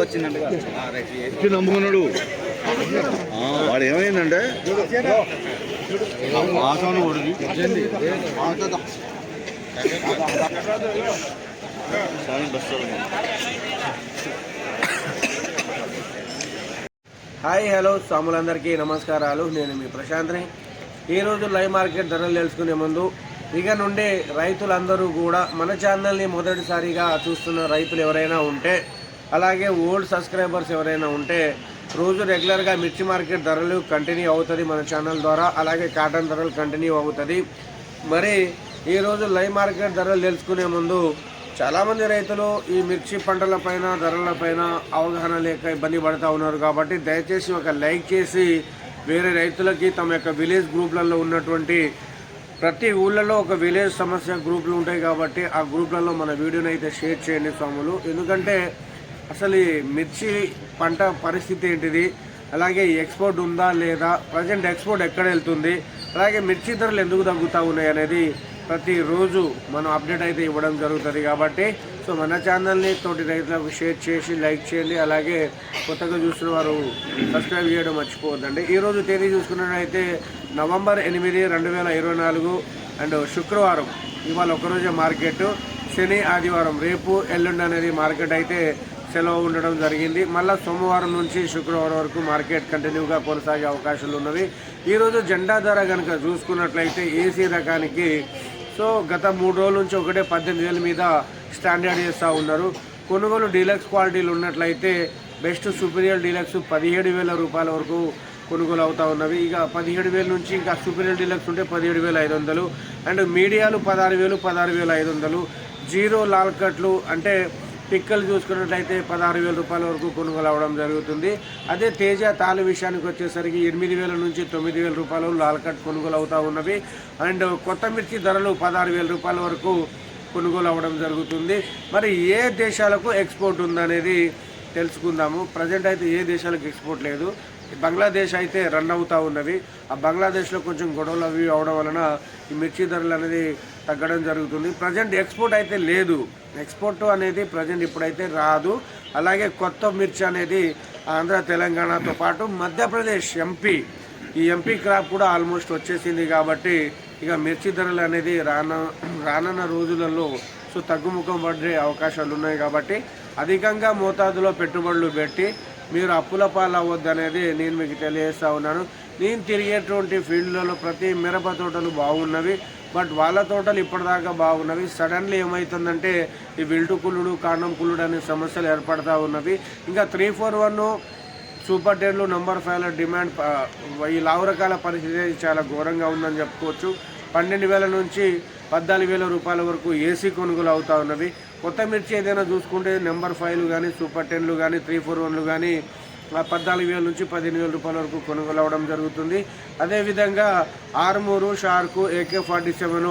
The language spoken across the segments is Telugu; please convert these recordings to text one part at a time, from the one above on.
వచ్చి నమ్ముకున్నాడు వాడు ఏమైందంటే ఆసనం కొడుకు హాయ్ హలో స్వాములందరికీ నమస్కారాలు. నేను మీ ప్రశాంత్ని. ఈరోజు లైవ్ మార్కెట్ ధరలు తెలుసుకునే ముందు ఇక నుండి రైతులందరూ కూడా మన ఛానల్ని మొదటిసారిగా చూస్తున్న రైతులు ఎవరైనా ఉంటే అలాగే ఓల్డ్ సబ్స్క్రైబర్స్ ఎవరైనా ఉంటే రోజు రెగ్యులర్గా మిర్చి మార్కెట్ ధరలు కంటిన్యూ అవుతుంది మన ఛానల్ ద్వారా అలాగే కాటన్ ధరలు కంటిన్యూ అవుతుంది. మరి ఈరోజు లైవ్ మార్కెట్ ధరలు తెలుసుకునే ముందు చాలామంది రైతులు ఈ మిర్చి పంటలపైన ధరలపైన ధరల పైన అవగాహన లేక ఇబ్బంది పడుతూ ఉన్నారు కాబట్టి దయచేసి ఒక లైక్ చేసి వేరే రైతులకి తమ యొక్క విలేజ్ గ్రూప్లలో ఉన్నటువంటి ప్రతి ఊళ్ళలో ఒక విలేజ్ సమస్య గ్రూపులు ఉంటాయి కాబట్టి ఆ గ్రూప్లలో మన వీడియోని అయితే షేర్ చేయండి స్వాములు. ఎందుకంటే అసలు ఈ మిర్చి పంట పరిస్థితి ఏంటిది? అలాగే ఎక్స్పోర్ట్ ఉందా లేదా? ప్రజెంట్ ఎక్స్పోర్ట్ ఎక్కడ వెళ్తుంది? అలాగే మిర్చి ధరలు ఎందుకు తగ్గుతూ ఉన్నాయి అనేది ప్రతిరోజు మనం అప్డేట్ అయితే ఇవ్వడం జరుగుతుంది కాబట్టి సో మన ఛానల్ని తోటి రైతులకు షేర్ చేసి లైక్ చేయండి. అలాగే కొత్తగా చూసిన వారు సబ్స్క్రైబ్ చేయడం మర్చిపోవద్దండి. ఈరోజు తేదీ చూసుకున్నట్లయితే నవంబర్ ఎనిమిది రెండు వేల ఇరవై నాలుగు అండ్ శుక్రవారం ఇవాళ ఒకరోజే మార్కెట్. శని ఆదివారం రేపు ఎల్లుండి అనేది మార్కెట్ అయితే సెలవు ఉండడం జరిగింది. మళ్ళీ సోమవారం నుంచి శుక్రవారం వరకు మార్కెట్ కంటిన్యూగా కొనసాగే అవకాశాలు ఉన్నవి. ఈరోజు జెండా ధర కనుక చూసుకున్నట్లయితే ఏసీ రకానికి సో గత మూడు రోజుల నుంచి ఒకటే పద్దెనిమిది వేల మీద స్టాండర్డ్ చేస్తూ ఉన్నారు. కొనుగోలు డీలక్స్ క్వాలిటీలు ఉన్నట్లయితే బెస్ట్ సూపీరియర్ డీలక్స్ పదిహేడు వేల రూపాయల వరకు కొనుగోలు అవుతూ ఉన్నవి. ఇక పదిహేడు వేల నుంచి ఇంకా సూపీరియర్ డీలక్స్ ఉంటే పదిహేడు వేల ఐదు వందలు. అండ్ మీడియాలు పదహారు వేలు పదహారు వేల ఐదు వందలు. జీరో లాల్ కట్లు అంటే పిక్కలు చూసుకున్నట్లయితే పదహారు వేల రూపాయల వరకు కొనుగోలు అవ్వడం జరుగుతుంది. అదే తేజ తాళి విషయానికి వచ్చేసరికి ఎనిమిది వేల నుంచి తొమ్మిది వేల రూపాయలు లాల్కట్ కొనుగోలు అవుతూ ఉన్నవి. అండ్ కొత్త మిర్చి ధరలు పదహారు వేల రూపాయల వరకు కొనుగోలు అవ్వడం జరుగుతుంది. మరి ఏ దేశాలకు ఎక్స్పోర్ట్ ఉందనేది తెలుసుకుందాము. ప్రజెంట్ అయితే ఏ దేశాలకు ఎక్స్పోర్ట్ లేదు. బంగ్లాదేశ్ అయితే రన్ అవుతూ ఉన్నవి. ఆ బంగ్లాదేశ్లో కొంచెం గొడవలు అవి అవడం వలన ఈ మిర్చి ధరలు అనేది తగ్గడం జరుగుతుంది. ప్రజెంట్ ఎక్స్పోర్ట్ అయితే లేదు. ఎక్స్పోర్ట్ అనేది ప్రజెంట్ ఇప్పుడైతే రాదు. అలాగే కొత్త మిర్చి అనేది ఆంధ్ర తెలంగాణతో పాటు మధ్యప్రదేశ్ ఎంపీ ఈ ఎంపీ క్రాప్ కూడా ఆల్మోస్ట్ వచ్చేసింది కాబట్టి ఇక మిర్చి ధరలు అనేది రాన రానున్న రోజులలో సో తగ్గుముఖం పడే అవకాశాలు ఉన్నాయి కాబట్టి అధికంగా మోతాదులో పెట్టుబడులు పెట్టి మీరు అప్పుల పాలు అవ్వద్దనేది నేను మీకు తెలియజేస్తా ఉన్నాను. నేను తిరిగేటువంటి ఫీల్డ్లలో ప్రతి మిరప తోటలు బాగున్నవి బట్ వాళ్ళ తోటలు ఇప్పటిదాకా బాగున్నవి. సడన్లీ ఏమవుతుందంటే ఈ విల్టు కుళ్ళుడు కాండం కుళ్ళుడు అనే సమస్యలు ఏర్పడతా ఉన్నవి. ఇంకా త్రీ ఫోర్ వన్ సూపర్ టెన్లు నంబర్ ఫైవ్ల డిమాండ్ ఈ లావు రకాల పరిస్థితి చాలా ఘోరంగా ఉందని చెప్పుకోవచ్చు. పన్నెండు వేల నుంచి పద్నాలుగు వేల రూపాయల వరకు ఏసీ కొనుగోలు అవుతా ఉన్నవి. కొత్త మిర్చి ఏదైనా చూసుకుంటే నెంబర్ ఫైవ్లు కానీ సూపర్ టెన్లు కానీ త్రీ ఫోర్ వన్లు కానీ పద్నాలుగు వేల నుంచి పదిహేను వేల రూపాయల వరకు కొనుగోలు అవ్వడం జరుగుతుంది. అదేవిధంగా ఆర్మూరు షార్కు ఏకే ఫార్టీ సెవెన్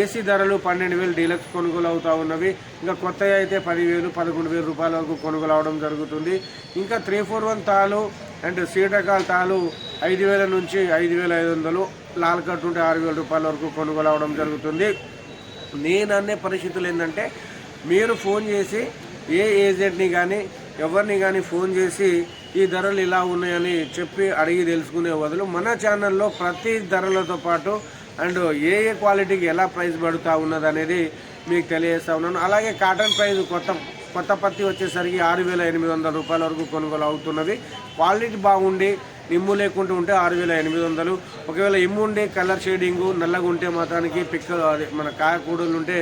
ఏసీ ధరలు పన్నెండు వేలు డీలక్స్ కొనుగోలు అవుతూ ఉన్నవి. ఇంకా కొత్తవి అయితే పదివేలు పదకొండు వేల రూపాయల వరకు కొనుగోలు అవడం జరుగుతుంది. ఇంకా త్రీ ఫోర్ వన్ తాలు అండ్ సీటకాల తాలు ఐదు వేల నుంచి ఐదు వేల ఐదు వందలు లాల్ కట్ ఉంటే ఆరు వేల రూపాయల వరకు కొనుగోలు అవడం జరుగుతుంది. నేను అనే పరిస్థితులు ఏంటంటే మీరు ఫోన్ చేసి ఏ ఏజెంట్ని కానీ ఎవరిని కానీ ఫోన్ చేసి ఈ ధరలు ఇలా ఉన్నాయని చెప్పి అడిగి తెలుసుకునే బదులు మన ఛానల్లో ప్రతి ధరలతో పాటు అండ్ ఏ ఏ క్వాలిటీకి ఎలా ప్రైస్ పడుతూ ఉన్నది అనేది మీకు తెలియజేస్తా ఉన్నాను. అలాగే కాటన్ ప్రైస్ కొత్త కొత్త పత్తి వచ్చేసరికి ఆరు వేల ఎనిమిది వందల రూపాయల వరకు కొనుగోలు అవుతున్నవి క్వాలిటీ బాగుండి ఇమ్ము లేకుండా ఉంటే ఆరు వేల ఎనిమిది వందలు. ఒకవేళ ఇమ్ము ఉండే కలర్ షేడింగు నల్లగా ఉంటే మాత్రానికి పిక్క అదే మన కాయ కూడలు ఉంటే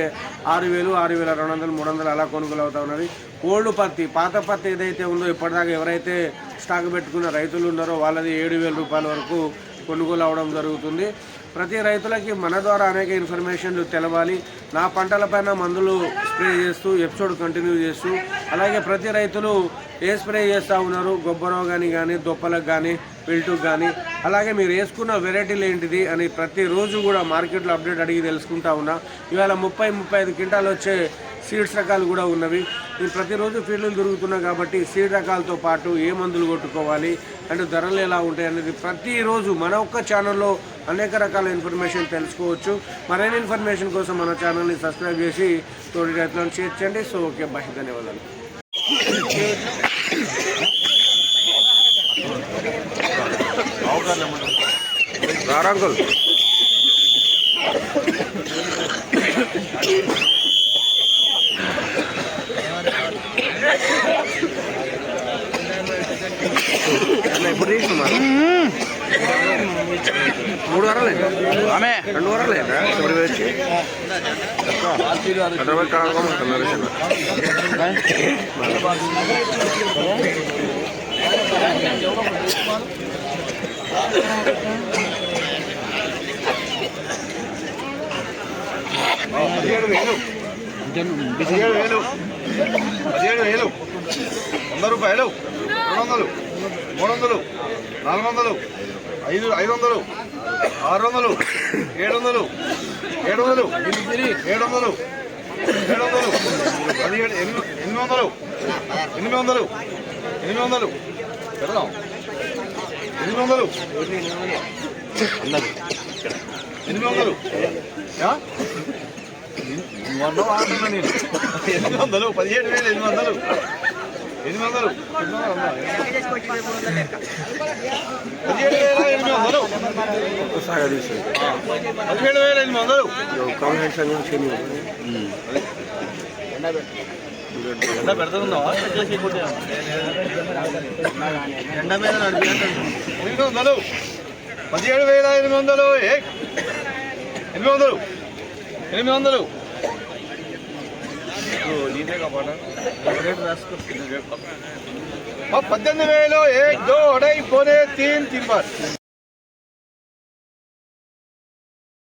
ఆరు వేలు ఆరు వేల రెండు వందలు మూడు వందలు అలా కొనుగోలు అవుతా ఉన్నది. ఓల్డ్ పత్తి పాత పత్తి ఏదైతే ఉందో ఇప్పటిదాకా ఎవరైతే స్టాక్ పెట్టుకున్న రైతులు ఉన్నారో వాళ్ళది ఏడు వేల రూపాయల వరకు కొనుగోలు అవడం జరుగుతుంది. ప్రతి రైతులకి మన ద్వారా అనేక ఇన్ఫర్మేషన్లు తెలవాలి. నా పంటలపైన మందులు స్ప్రే చేస్తూ ఎపిసోడ్ కంటిన్యూ చేస్తూ అలాగే ప్రతి రైతులు ఏ స్ప్రే చేస్తూ ఉన్నారు? గొబ్బరో కానీ కానీ దొప్పలకు కానీ పిల్టు కానీ అలాగే మీరు వేసుకున్న వెరైటీలు ఏంటిది అని ప్రతిరోజు కూడా మార్కెట్లో అప్డేట్ అడిగి తెలుసుకుంటా ఉన్నా. ఇవాళ ముప్పై ముప్పై ఐదు క్వింటాలు వచ్చే సీడ్స్ రకాలు కూడా ఉన్నవి. నేను ప్రతిరోజు ఫీల్డ్లు తిరుగుతున్నా కాబట్టి సీడ్ రకాలతో పాటు ఏ మందులు కొట్టుకోవాలి అంటే ధరలు ఎలా ఉంటాయి అనేది ప్రతిరోజు మన ఒక్క ఛానల్లో అనేక రకాల ఇన్ఫర్మేషన్ తెలుసుకోవచ్చు. మరైన ఇన్ఫర్మేషన్ కోసం మన ఛానల్ని సబ్స్క్రైబ్ చేసి తోటి రైతులను షేర్ చేయండి. సో ఓకే బాయ్ ధన్యవాదాలు. రారాంకుల్ ఎప్పుడు తీసుకున్నా మూడు వారాలు ఆమె రెండు వారాలు ఇప్పుడు వచ్చి హైదరాబాద్ కావాలనుకుంటున్నారు పదిహేడు వేలు పదిహేడు వేలు పదిహేడు వేలు వంద రూపాయలు రెండు వందలు మూడు వందలు నాలుగు వందలు ఐదు ఐదు వందలు ఆరు వందలు ఏడు వందలు ఏడు వందలు ఏడు వందలు ఏడు వందలు పదిహేడు ఎనిమిది ఎనిమిది వందలు ఎనిమిది వందలు ఎనిమిది వందలు పెడదాం ఎనిమిది వందలు ఎనిమిది వందలు నేను ఎనిమిది వందలు పదిహేడు వేలు ఎనిమిది వందలు. ఎనిమిది వందలు ఎనిమిది పదిహేడు వేల ఎనిమిది వందలు. పదిహేడు వేల ఎనిమిది వందలు. ఎండ పెడుతున్నావా ఎండ మీద ఎనిమిది వందలు పదిహేడు వేల ఎనిమిది వందలు ఎనిమిది వందలు. ఎనిమిది వందలు. పద్దెనిమిది వేలు ఏక్ దో అడై పోనే తీన్ బార్